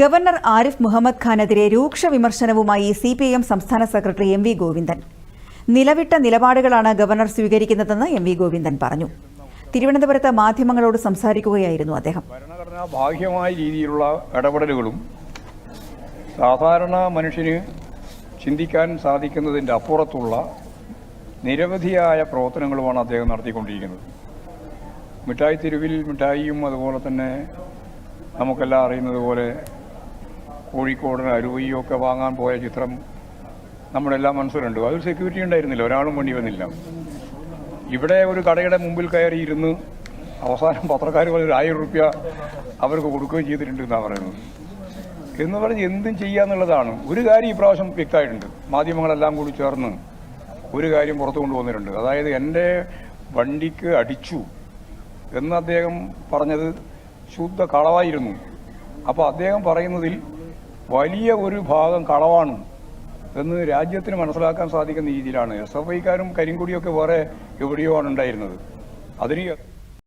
Governor Arif Muhammad ഖാനെതിരെ രൂക്ഷ വിമർശനവുമായി സി പി എം സംസ്ഥാന സെക്രട്ടറി എം വി ഗോവിന്ദൻ. നിലവിട്ട നിലപാടുകളാണ് ഗവർണർ സ്വീകരിക്കുന്നതെന്ന് എം വി ഗോവിന്ദൻ പറഞ്ഞു. തിരുവനന്തപുരത്ത് മാധ്യമങ്ങളോട് സംസാരിക്കുകയായിരുന്നു അദ്ദേഹം. ഭാഗ്യമായ രീതിയിലുള്ള ഇടപെടലുകളും സാധാരണ മനുഷ്യന് ചിന്തിക്കാൻ സാധിക്കുന്നതിന്റെ അപ്പുറത്തുള്ള നിരവധിയായ പ്രവർത്തനങ്ങളുമാണ് അദ്ദേഹം നടത്തിക്കൊണ്ടിരിക്കുന്നത്. മിഠായി തെരുവിൽ മിഠായിയും അതുപോലെ തന്നെ നമുക്കെല്ലാം അറിയുന്നത് പോലെ കോഴിക്കോടിന് അരുവയും ഒക്കെ വാങ്ങാൻ പോയ ചിത്രം നമ്മുടെ എല്ലാ മനസ്സിലുണ്ട്. അതൊരു സെക്യൂരിറ്റി ഉണ്ടായിരുന്നില്ല. ഒരാളും വേണ്ടി വന്നില്ല. ഇവിടെ ഒരു കടയുടെ മുമ്പിൽ കയറി ഇരുന്ന് അവസാനം പത്രക്കാർ ഒരു ആയിരം റുപ്യ അവർക്ക് കൊടുക്കുകയും ചെയ്തിട്ടുണ്ട് എന്നാണ് പറയുന്നത്. എന്ന് പറഞ്ഞ് എന്തും ചെയ്യാന്നുള്ളതാണ് ഒരു കാര്യം ഈ പ്രാവശ്യം വ്യക്തമായിട്ടുണ്ട്. മാധ്യമങ്ങളെല്ലാം കൂടി ചേർന്ന് ഒരു കാര്യം പുറത്തു കൊണ്ടുവന്നിട്ടുണ്ട്. അതായത് എന്റെ വണ്ടിക്ക് അടിച്ചു എന്ന് അദ്ദേഹം പറഞ്ഞത് ശുദ്ധ കളവായിരുന്നു. അപ്പോൾ അദ്ദേഹം പറയുന്നതിൽ വലിയ ഒരു ഭാഗം കളവാണ് എന്ന് രാജ്യത്തിന് മനസ്സിലാക്കാൻ സാധിക്കുന്ന രീതിയിലാണ്. എസ് എഫ് ഐക്കാരും കരിങ്കുടിയൊക്കെ വേറെ എവിടെയോ ആണ് ഉണ്ടായിരുന്നത്. അതിന്